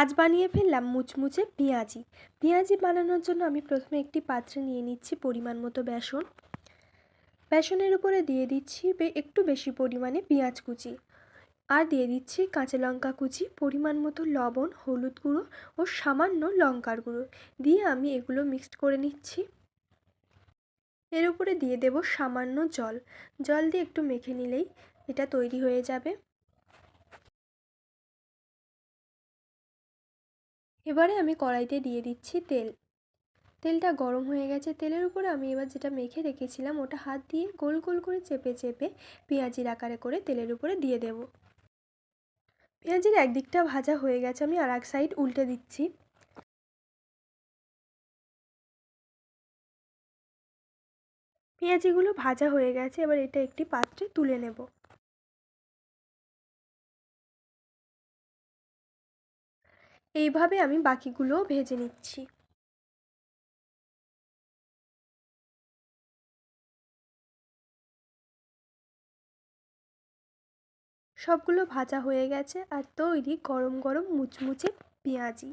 আজ বানিয়ে ফেললাম মুচমুচে পেঁয়াজি। পেঁয়াজি বানানোর জন্য আমি প্রথমে একটি পাত্রে নিয়ে নিচ্ছি পরিমাণ মতো বেসন। বেসনের উপরে দিয়ে দিচ্ছি একটু বেশি পরিমাণে পেঁয়াজ কুচি। আর দিয়ে দিচ্ছি কাঁচা লঙ্কা কুচি, পরিমাণ মতো লবণ, হলুদ গুঁড়ো ও সামান্য লঙ্কার গুঁড়ো। দিয়ে আমি এগুলো মিক্সড করে নিচ্ছি। এর উপরে দিয়ে দেব সামান্য জল। জল দিয়ে একটু মেখে নিলেই এটা তৈরি হয়ে যাবে। এবারে আমি কড়াইতে দিয়ে দিচ্ছি তেল। তেলটা গরম হয়ে গেছে। তেলের উপরে আমি এবার যেটা মেখে রেখেছিলাম, ওটা হাত দিয়ে গোল গোল করে চেপে চেপে পেঁয়াজির আকারে করে তেলের উপরে দিয়ে দেব। পেঁয়াজির একদিকটা ভাজা হয়ে গেছে, আমি আর এক সাইড উল্টে দিচ্ছি। পেঁয়াজিগুলো ভাজা হয়ে গেছে, এবার এটা একটি পাত্রে তুলে নেব। এইভাবে আমি বাকিগুলোও ভেজে নিচ্ছি। সবগুলো ভাজা হয়ে গেছে আর তৈরি গরম গরম মুচমুচে পেঁয়াজি।